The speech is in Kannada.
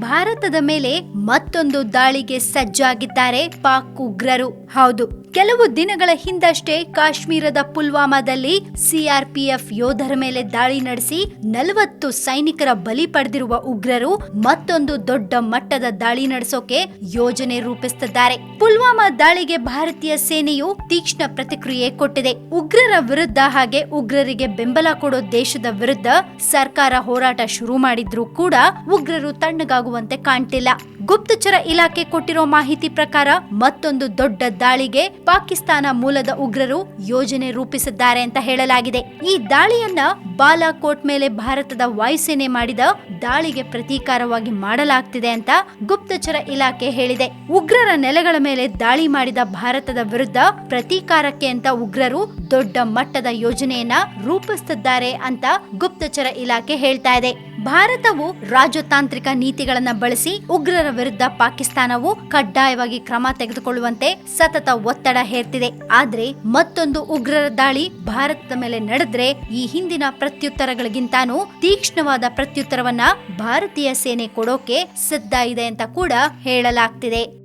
ಭಾರತದ ಮೇಲೆ ಮತ್ತೊಂದು ದಾಳಿಗೆ ಸಜ್ಜಾಗಿದ್ದಾರೆ ಪಾಕ್ ಉಗ್ರರು. ಹೌದು, ಕೆಲವು ದಿನಗಳ ಹಿಂದಷ್ಟೇ ಕಾಶ್ಮೀರದ ಪುಲ್ವಾಮಾದಲ್ಲಿ ಸಿಆರ್ಪಿಎಫ್ ಯೋಧರ ಮೇಲೆ ದಾಳಿ ನಡೆಸಿ ನಲವತ್ತು ಸೈನಿಕರ ಬಲಿ ಪಡೆದಿರುವ ಉಗ್ರರು ಮತ್ತೊಂದು ದೊಡ್ಡ ಮಟ್ಟದ ದಾಳಿ ನಡೆಸೋಕೆ ಯೋಜನೆ ರೂಪಿಸುತ್ತಿದ್ದಾರೆ. ಪುಲ್ವಾಮಾ ದಾಳಿಗೆ ಭಾರತೀಯ ಸೇನೆಯು ತೀಕ್ಷ್ಣ ಪ್ರತಿಕ್ರಿಯೆ ಕೊಟ್ಟಿದೆ. ಉಗ್ರರ ವಿರುದ್ಧ ಹಾಗೆ ಉಗ್ರರಿಗೆ ಬೆಂಬಲ ಕೊಡೋ ದೇಶದ ವಿರುದ್ಧ ಸರ್ಕಾರ ಹೋರಾಟ ಶುರು ಮಾಡಿದ್ರೂ ಕೂಡ ಉಗ್ರರು ತಣ್ಣಗಾಗುವಂತೆ ಕಾಣ್ತಿಲ್ಲ. ಗುಪ್ತಚರ ಇಲಾಖೆ ಕೊಟ್ಟಿರೋ ಮಾಹಿತಿ ಪ್ರಕಾರ ಮತ್ತೊಂದು ದೊಡ್ಡ ದಾಳಿಗೆ ಪಾಕಿಸ್ತಾನ ಮೂಲದ ಉಗ್ರರು ಯೋಜನೆ ರೂಪಿಸಿದ್ದಾರೆ ಅಂತ ಹೇಳಲಾಗಿದೆ. ಈ ದಾಳಿಯನ್ನ ಬಾಲಾಕೋಟ್ ಮೇಲೆ ಭಾರತದ ವಾಯುಸೇನೆ ಮಾಡಿದ ದಾಳಿಗೆ ಪ್ರತೀಕಾರವಾಗಿ ಮಾಡಲಾಗ್ತಿದೆ ಅಂತ ಗುಪ್ತಚರ ಇಲಾಖೆ ಹೇಳಿದೆ. ಉಗ್ರರ ನೆಲೆಗಳ ಮೇಲೆ ದಾಳಿ ಮಾಡಿದ ಭಾರತದ ವಿರುದ್ಧ ಪ್ರತೀಕಾರಕ್ಕೆ ಅಂತ ಉಗ್ರರು ದೊಡ್ಡ ಮಟ್ಟದ ಯೋಜನೆಯನ್ನ ರೂಪಿಸುತ್ತಿದ್ದಾರೆ ಅಂತ ಗುಪ್ತಚರ ಇಲಾಖೆ ಹೇಳ್ತಾ ಇದೆ. ಭಾರತವು ರಾಜತಾಂತ್ರಿಕ ನೀತಿಗಳನ್ನು ಬಳಸಿ ಉಗ್ರರ ವಿರುದ್ಧ ಪಾಕಿಸ್ತಾನವು ಕಡ್ಡಾಯವಾಗಿ ಕ್ರಮ ತೆಗೆದುಕೊಳ್ಳುವಂತೆ ಸತತ ಒತ್ತಡ ಹೇರ್ತಿದೆ. ಆದ್ರೆ ಮತ್ತೊಂದು ಉಗ್ರರ ದಾಳಿ ಭಾರತದ ಮೇಲೆ ನಡೆದ್ರೆ ಈ ಹಿಂದಿನ ಪ್ರತ್ಯುತ್ತರಗಳಿಗಿಂತಾನೂ ತೀಕ್ಷ್ಣವಾದ ಪ್ರತ್ಯುತ್ತರವನ್ನ ಭಾರತೀಯ ಸೇನೆ ಕೊಡೋಕೆ ಸಿದ್ಧ ಇದೆ ಅಂತ ಕೂಡ ಹೇಳಲಾಗ್ತಿದೆ.